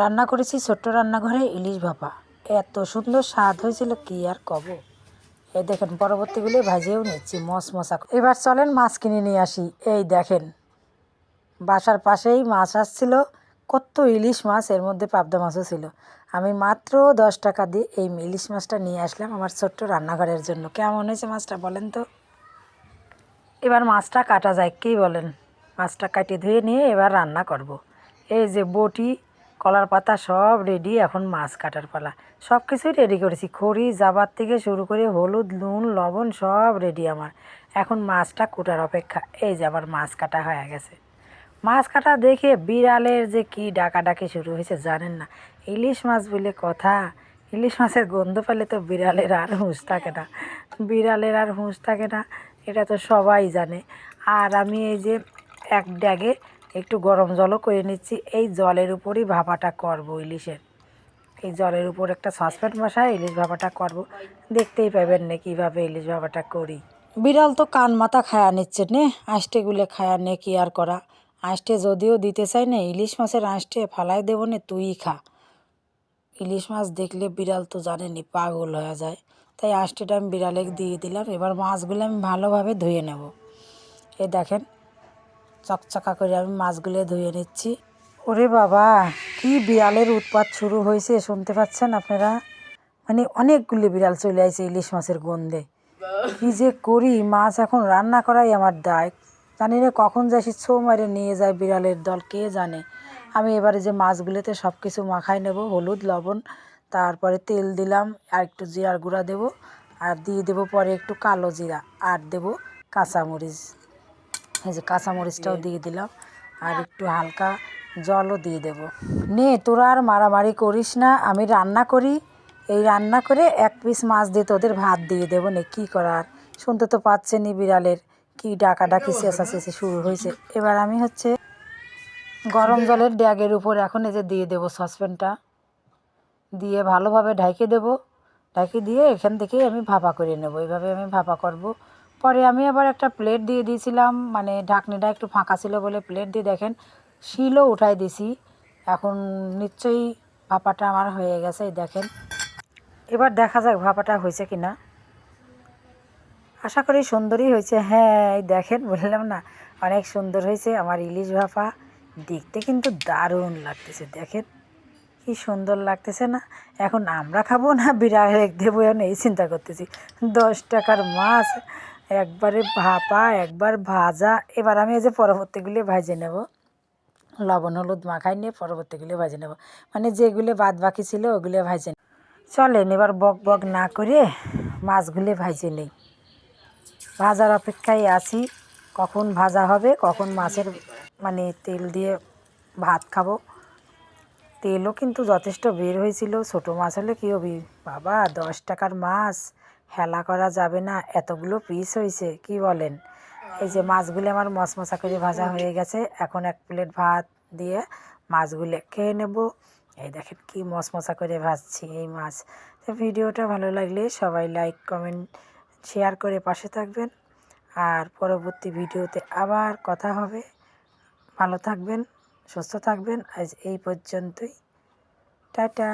রান্না করেছি ছোট্ট রান্নাঘরে ইলিশ ভাপা। এত সুন্দর স্বাদ হয়েছিল, কি আর কব? এই দেখেন, পরবর্তীগুলো ভাজিয়েও নিচ্ছি মস মশা এবার চলেন মাছ কিনে নিয়ে আসি। এই দেখেন, বাসার পাশেই মাছ আসছিল, কত ইলিশ মাছ, এর মধ্যে পাবদা মাছও ছিল। আমি মাত্র দশ টাকা দিয়ে এই ইলিশ মাছটা নিয়ে আসলাম আমার ছোট্ট রান্নাঘরের জন্য। কেমন হয়েছে মাছটা বলেন তো? এবার মাছটা কাটা যায়, কী বলেন? মাছটা কাটিয়ে ধুয়ে নিয়ে এবার রান্না করব। এই যে বটি কলার পাতা সব রেডি এখন মাছ কাটার পালা। সব কিছুই রেডি করেছি। খড়ি, জাবার থেকে শুরু করে হলুদ, নুন, লবণ সব রেডি আমার। এখন মাছটা কোটার অপেক্ষা। এই যে আবার মাছ কাটা হয়ে গেছে। মাছ কাটা দেখে বিড়ালের যে কি ডাকাডাকি শুরু হয়েছে জানেন না। ইলিশ মাছ বলে কথা। ইলিশ মাছের গন্ধ পেলে তো বিড়ালের আর হুঁশ থাকে না। বিড়ালের আর হুঁশ থাকে না। এটা তো সবাই জানে। আর আমি এই যে এক ড্যাগে একটু গরম জলও করে নিচ্ছি। এই জলের উপরই ভাপাটা করব ইলিশের। এই জলের উপর একটা সসপ্যান বসায় ইলিশ ভাপাটা করব। দেখতেই পাবেন না কীভাবে ইলিশ ভাপাটা করি। বিড়াল তো কান মাথা খায়া নিচ্ছে নে, আষ্টে খায়া নে কি আর করা? আষ্টে যদিও দিতে চাই না, ইলিশ মাছের আষ্টে ফালাই দেবো নে, তুই খা। ইলিশ মাছ দেখলে বিড়াল তো জানেনি পাগল হয়ে যায়। তাই আষ্টেটা আমি বিড়ালে দিয়ে দিলাম, এবার মাছগুলো আমি ভালোভাবে ধুয়ে নেব। এ দেখেন চকচকা করে আমি মাছগুলো ধুয়ে নিচ্ছি। ওরে বাবা, কি বিড়ালের উৎপাত শুরু হয়েছে শুনতে পাচ্ছেন আপনারা? মানে অনেকগুলি বিড়াল চলে আসে ইলিশ মাছের গন্ধে। কি যে করি, মাছ এখন রান্না করাই আমার দায়। জানি না কখন যাই ছো মারে নিয়ে যায় বিড়ালের দল, কে জানে? আমি এবারে যে মাছগুলোতে সব কিছু মাখাই নেব, হলুদ, লবণ, তারপরে তেল দিলাম, আর একটু জিরার গুঁড়া দেবো, আর দিয়ে দেবো পরে একটু কালো জিরা, আর দেবো কাঁচামরিচ। এই যে কাঁচামরিচটাও দিয়ে। দিলাম আর একটু হালকা জলও দিয়ে দেব। নে তোরা আর মারামারি করিস না আমি রান্না করি। এই রান্না করে এক পিস মাছ দিয়ে তোদের ভাত দিয়ে দেবো নে কী করার? শুনতে তো পাচ্ছেনই বিড়ালের কি ডাকা ডাকাডাকি চেঁচাচেঁচি শুরু হয়েছে। এবার আমি হচ্ছে গরম জলের ড্যাগের উপর এখন এই যে দিয়ে দেবো সসপ্যানটা। দিয়ে ভালোভাবে ঢাইকে দেবো। ঢাকি দিয়ে এখান থেকে আমি ভাপা করে নেব। এইভাবে আমি ভাপা করব। পরে আমি আবার একটা প্লেট দিয়ে দিয়েছিলাম মানে ঢাকনিটা একটু ফাঁকা ছিল বলে প্লেট দিয়ে দেখেন, শিলও উঠাই দিছি। এখন নিশ্চয়ই ভাপাটা আমার হয়ে গেছে দেখেন। এবার দেখা যাক ভাপাটা হয়েছে কি না আশা করি সুন্দরই হয়েছে। হ্যাঁ এই দেখেন, বললাম না, অনেক সুন্দর হয়েছে আমার ইলিশ ভাপা। দেখতে কিন্তু দারুণ লাগতেছে, দেখেন। কি সুন্দর লাগতেছে না? এখন আমরা খাব না, বিড়াল দেবো, এই চিন্তা করতেছি। দশ টাকার মাছ একবারে ভাপা, একবার ভাজা। এবার আমি এই যে পরবর্তীগুলি ভাজে নেব। লবণ, হলুদ মাখাই নিয়ে পরবর্তীগুলো ভাজে নেব। মানে যেগুলো বাদ বাকি ছিল ওগুলো ভাজে চলেন এবার বক বক না করে মাছগুলো ভাজে নেই। ভাজার অপেক্ষায় আছি। কখন ভাজা হবে, কখন মাছের মানে তেল দিয়ে ভাত খাব। তেলও কিন্তু যথেষ্ট বের হয়েছিল। ছোটো মাছ হলে কী হবে? বাবা, দশ টাকার মাছ। হেলা করা যাবে না, এতগুলো পিস হয়েছে কি বলেন? এই যে মাছগুলো আমার মশমশা করে ভাজা হয়ে গেছে, এখন এক প্লেট ভাত দিয়ে মাছগুলো খেয়ে নেব। এই দেখেন কি মশমশা করে ভাজছি এই মাছ। তো ভিডিওটা ভালো লাগলে সবাই লাইক কমেন্ট শেয়ার করে পাশে থাকবেন। আর পরবর্তী ভিডিওতে আবার কথা হবে। ভালো থাকবেন, সুস্থ থাকবেন। আজ এই পর্যন্তই। টাটা।